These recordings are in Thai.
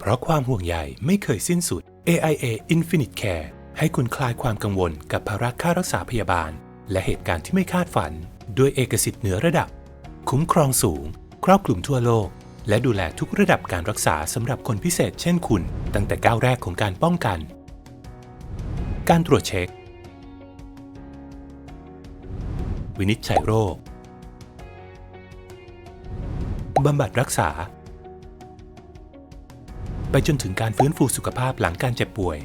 เพราะความห่วงใยไม่เคยสิ้นสุด AIA Infinite Care ให้คุณคลายความกังวลกับภาระค่ารักษาพยาบาล และเหตุการณ์ที่ไม่คาดฝัน ด้วยเอกสิทธิ์เหนือระดับ คุ้มครองสูง ครอบคลุมทั่วโลก และดูแลทุกระดับการรักษาสำหรับคนพิเศษเช่นคุณ ตั้งแต่ก้าวแรกของการป้องกัน การตรวจเช็ค วินิจฉัยโรคบำบัดรักษา ไปจนถึงการฟื้นฟูสุขภาพหลังการเจ็บป่วย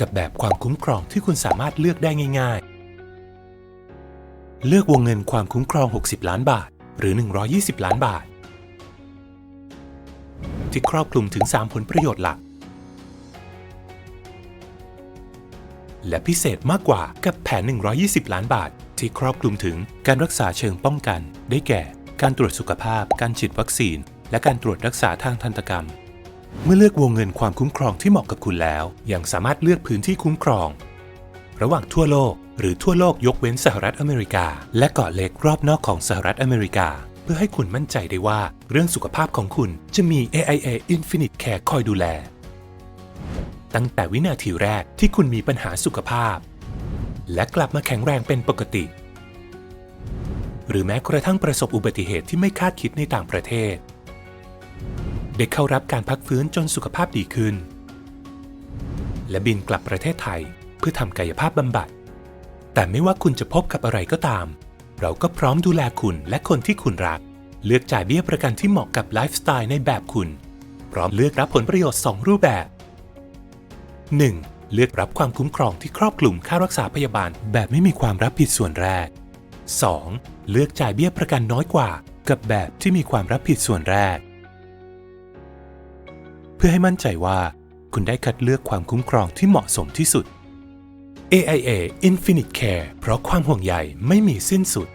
กับแบบความคุ้มครองที่คุณสามารถเลือกได้ง่าย ๆ เลือกวงเงินความคุ้มครอง 60 ล้านบาท หรือ 120 ล้านบาท ที่ครอบคลุมถึง 3 ผลประโยชน์หลัก และพิเศษมากกว่ากับแผน 120 ล้านบาท ที่ครอบคลุมถึงการรักษาเชิงป้องกัน ได้แก่ การตรวจสุขภาพ การฉีดวัคซีน และการตรวจรักษาทางทันตกรรม เมื่อเลือกวงเงินความคุ้มครองที่เหมาะกับคุณแล้ว ยังสามารถเลือกพื้นที่คุ้มครอง ระหว่างทั่วโลก หรือทั่วโลกยกเว้นสหรัฐอเมริกา และเกาะเล็กรอบนอกของสหรัฐอเมริกา เพื่อให้คุณมั่นใจได้ว่า เรื่องสุขภาพของคุณจะมี AIA Infinite Care คอยดูแล ตั้งแต่วินาทีแรกที่คุณมีปัญหาสุขภาพ และกลับมาแข็งแรงเป็นปกติหรือแม้กระทั่งประสบอุบัติเหตุที่ไม่คาดคิดในต่างประเทศ ได้เข้ารับการพักฟื้นจนสุขภาพดีขึ้น และบินกลับประเทศไทยเพื่อทำกายภาพบำบัด แต่ไม่ว่าคุณจะพบกับอะไรก็ตาม เราก็พร้อมดูแลคุณและคนที่คุณรัก เลือกจ่ายเบี้ยประกันที่เหมาะกับไลฟ์สไตล์ในแบบคุณ พร้อมเลือกรับผลประโยชน์ 2 รูปแบบ 1. เลือกรับความคุ้มครองที่ครอบคลุมค่ารักษาพยาบาลแบบไม่มีความรับผิดส่วนแรก 2. เลือกจ่ายเบี้ยประกันน้อยกว่า กับแบบที่มีความรับผิดส่วนแรก เพื่อให้มั่นใจว่าคุณได้คัดเลือกความคุ้มครองที่เหมาะสมที่สุด AIA Infinite Care เพราะความห่วงใยไม่มีสิ้นสุด